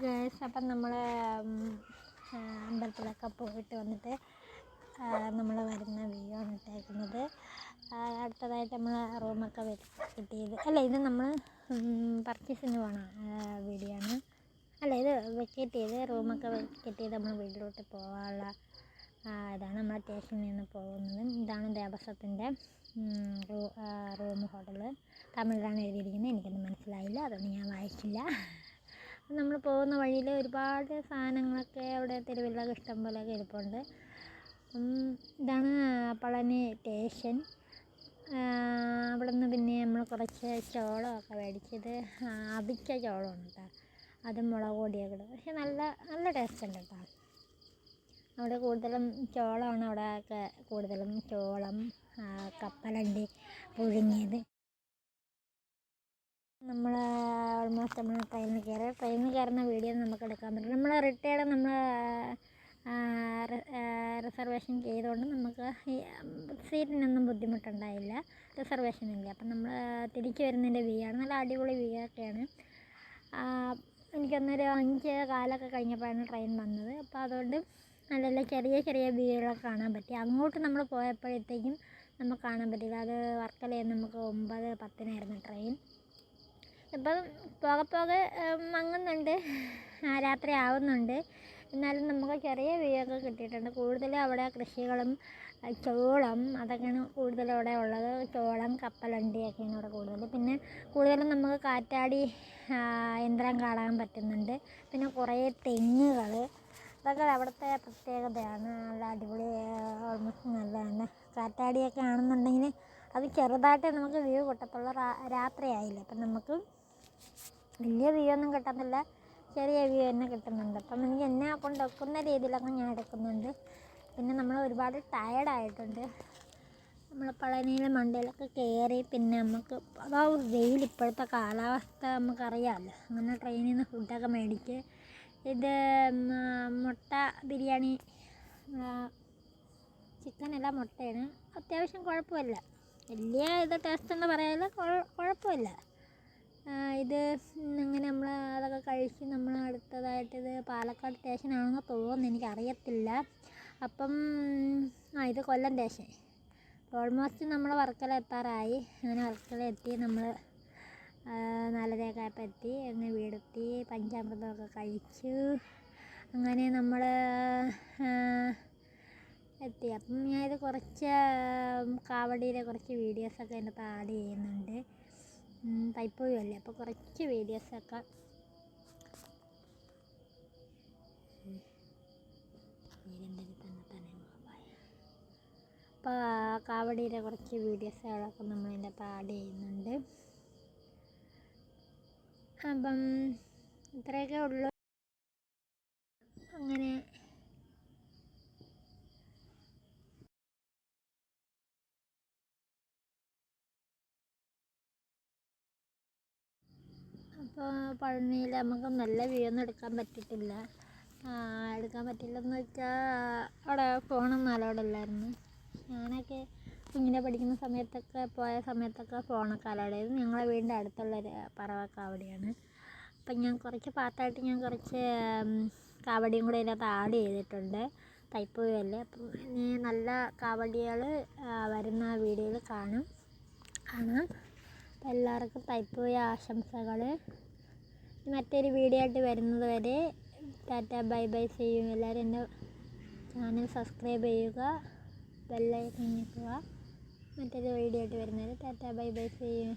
Girls അപ്പം നമ്മൾ അമ്പലത്തിലൊക്കെ പോയിട്ട് വന്നിട്ട് നമ്മൾ വരുന്ന വ്യൂ ആണ് ഇട്ടേക്കുന്നത് അടുത്തതായിട്ട് നമ്മൾ റൂമൊക്കെ കിട്ടിയത് അല്ല ഇത് നമ്മൾ പർച്ചേസിന് പോണ വീഡിയോ ആണ്. അല്ല ഇത് വെക്കേറ്റ് ചെയ്ത് റൂമൊക്കെ ചെയ്ത് നമ്മൾ വീട്ടിലോട്ട് പോകാനുള്ള ഇതാണ് നമ്മൾ സ്റ്റേഷനിൽ നിന്ന് പോകുന്നത്. ഇതാണ് ദേവസ്വത്തിന്റെ റൂം ഹോട്ടൽ തമിഴിലാണ് എഴുതിയിരിക്കുന്നത്. എനിക്കൊന്നും മനസ്സിലായില്ല. അതൊന്നും ഞാൻ വായിച്ചില്ല. നമ്മൾ പോകുന്ന വഴിയിൽ ഒരുപാട് സാധനങ്ങളൊക്കെ അവിടെ തെരുവിലൊക്കെ ഇഷ്ടം പോലെയൊക്കെ ഇരിപ്പുണ്ട്. ഇതാണ് പളനി സ്റ്റേഷൻ. അവിടെ നിന്ന് പിന്നെ നമ്മൾ കുറച്ച് ചോളമൊക്കെ മേടിച്ചത് അവിച്ച ചോളമാണ് കേട്ടോ. അത് മുളക് പൊടിയൊക്കെ ഇടും. പക്ഷെ നല്ല നല്ല ടേസ്റ്റ് ഉണ്ട് കേട്ടോ. അവിടെ കൂടുതലും ചോളമാണ് അവിടെ ഒക്കെ കൂടുതലും ചോളം കപ്പലണ്ടി പുഴുങ്ങിയത്. നമ്മൾ ഓൾമോസ്റ്റ് നമ്മൾ ട്രെയിനിൽ കയറി ട്രെയിനിൽ കയറുന്ന വീഡിയോ നമുക്ക് എടുക്കാൻ പറ്റും നമ്മൾ റിട്ടയർഡ് നമ്മൾ റിസർവേഷൻ ചെയ്തുകൊണ്ട് നമുക്ക് സീറ്റിനൊന്നും ബുദ്ധിമുട്ടുണ്ടായില്ല. റിസർവേഷൻ ഇല്ല. അപ്പം നമ്മൾ തിരിച്ച് വരുന്നതിന്റെ വ്യൂ ആണ്. നല്ല അടിപൊളി വ്യൂ ഒക്കെയാണ്. എനിക്കൊന്നൊരു അഞ്ച് കാലൊക്കെ കഴിഞ്ഞപ്പോഴാണ് ട്രെയിൻ വന്നത്. അപ്പോൾ അതുകൊണ്ട് നല്ല നല്ല ചെറിയ ചെറിയ വ്യൂകളൊക്കെ കാണാൻ പറ്റി. അങ്ങോട്ട് നമ്മൾ പോയപ്പോഴത്തേക്കും നമുക്ക് കാണാൻ പറ്റില്ല. അത് വർക്കലയിൽ നമുക്ക് ഒമ്പത് പത്തിനായിരുന്നു ട്രെയിൻ ഇപ്പം പോകെ പോകെ മങ്ങുന്നുണ്ട്. രാത്രി ആവുന്നുണ്ട്. എന്നാലും നമുക്ക് ചെറിയ വ്യൂ കിട്ടിയിട്ടുണ്ട്. കൂടുതലും അവിടെ കൃഷികളും ചോളം അതൊക്കെയാണ് കൂടുതലും അവിടെ ഉള്ളത്. ചോളം കപ്പലണ്ടി ഒക്കെയാണ് അവിടെ കൂടുതൽ. പിന്നെ കൂടുതലും നമുക്ക് കാറ്റാടി യന്ത്രം കാണാൻ പറ്റുന്നുണ്ട്. പിന്നെ കുറേ തെങ്ങുകൾ അതൊക്കെ അവിടുത്തെ പ്രത്യേകതയാണ്. നല്ല അടിപൊളി ഓൾമോസ്റ്റ് നല്ലതാണ്. കാറ്റാടിയൊക്കെ ആണെന്നുണ്ടെങ്കിൽ അത് ചെറുതായിട്ട് നമുക്ക് വ്യൂ കിട്ടത്തുള്ളൂ രാത്രിയായില്ല. അപ്പം നമുക്ക് വലിയ വ്യൂ ഒന്നും കിട്ടുന്നില്ല ചെറിയ വ്യൂ തന്നെ കിട്ടുന്നുണ്ട്. അപ്പം എനിക്ക് എന്നെ കൊണ്ട് ഒക്കുന്ന രീതിയിലൊക്കെ ഞാൻ എടുക്കുന്നുണ്ട്. പിന്നെ നമ്മൾ ഒരുപാട് ടയർഡായിട്ടുണ്ട് നമ്മൾ പളനിയിലെ മണ്ടയിലൊക്കെ കയറി പിന്നെ നമുക്ക് അതാ വെയിൽ ഇപ്പോഴത്തെ കാലാവസ്ഥ നമുക്കറിയാമല്ലോ. അങ്ങനെ ട്രെയിനിൽ നിന്ന് ഫുഡൊക്കെ മേടിച്ച് ഇത് മുട്ട ബിരിയാണി ചിക്കനല്ല മുട്ടയാണ്. അത്യാവശ്യം കുഴപ്പമില്ല. വലിയ ഇത് ടേസ്റ്റ് എന്ന് പറയാതെ കുഴപ്പമില്ല. ഇത് ഇങ്ങനെ നമ്മൾ അതൊക്കെ കഴിച്ച് നമ്മൾ അടുത്തതായിട്ട് ഇത് പാലക്കാട് സ്റ്റേഷനാണെന്ന് തോന്നുന്നു. എനിക്കറിയത്തില്ല. അപ്പം ആ ഇത് കൊല്ലം സ്റ്റേഷൻ. ഓൾമോസ്റ്റ് നമ്മൾ വർക്കല എത്താറായി. അങ്ങനെ വർക്കല എത്തി നമ്മൾ നാലരയൊക്കെ എത്തി. അങ്ങനെ വീടെത്തി പഞ്ചാമൃതമൊക്കെ കഴിച്ചു. അങ്ങനെ നമ്മൾ എത്തി. അപ്പം ഞാനിത് കുറച്ച് കാവടിയിലെ കുറച്ച് വീഡിയോസൊക്കെ അതിനകത്ത് ആഡ് ചെയ്യുന്നുണ്ട്. തൈപ്പൂയം അല്ലേ? അപ്പോൾ കുറച്ച് വീഡിയോസ് ഒക്കെ അപ്പോൾ കാവടിയിലെ കുറച്ച് വീഡിയോസുകളൊക്കെ അകത്ത് ആഡ് ചെയ്യുന്നുണ്ട്. അപ്പം ഇത്രയൊക്കെ ഉള്ളു. അങ്ങനെ അപ്പോൾ പഴനിയിൽ നമുക്ക് നല്ല വ്യൂ ഒന്നും എടുക്കാൻ പറ്റിയിട്ടില്ല. എടുക്കാൻ പറ്റില്ലെന്ന് വെച്ചാൽ അവിടെ ഫോണൊന്നും അലൗഡ് ഞാനൊക്കെ കുഞ്ഞിനെ പഠിക്കുന്ന സമയത്തൊക്കെ പോയ സമയത്തൊക്കെ ഫോണൊക്കെ അലൗഡ് ചെയ്തു ഞങ്ങളെ വീടിന്റെ അടുത്തുള്ളൊരു പറവ പറവക്കാവടിയാണ് അപ്പം ഞാൻ കുറച്ച് പാട്ടായിട്ട് ഞാൻ കുറച്ച് കാവടിയും കൂടെ ഇതിനകത്ത് ആഡ് ചെയ്തിട്ടുണ്ട്. തൈപ്പൂയല്ലേ അപ്പം ഇനി നല്ല കാവടികൾ വരുന്ന വീഡിയോയിൽ കാണും. കാണാം. എല്ലാവർക്കും തൈപ്പൂയ ആശംസകൾ മറ്റൊരു വീഡിയോ ആയിട്ട് വരുന്നത് വരെ ടാറ്റ ബൈ ബൈ ചെയ്യും എല്ലാവരും എന്റെ ചാനൽ സബ്സ്ക്രൈബ് ചെയ്യുക. ബെല്ലൈക്കൺ ഞെക്കുക മറ്റൊരു വീഡിയോ ആയിട്ട് വരുന്നത് ടാറ്റ ബൈ ബൈ ചെയ്യും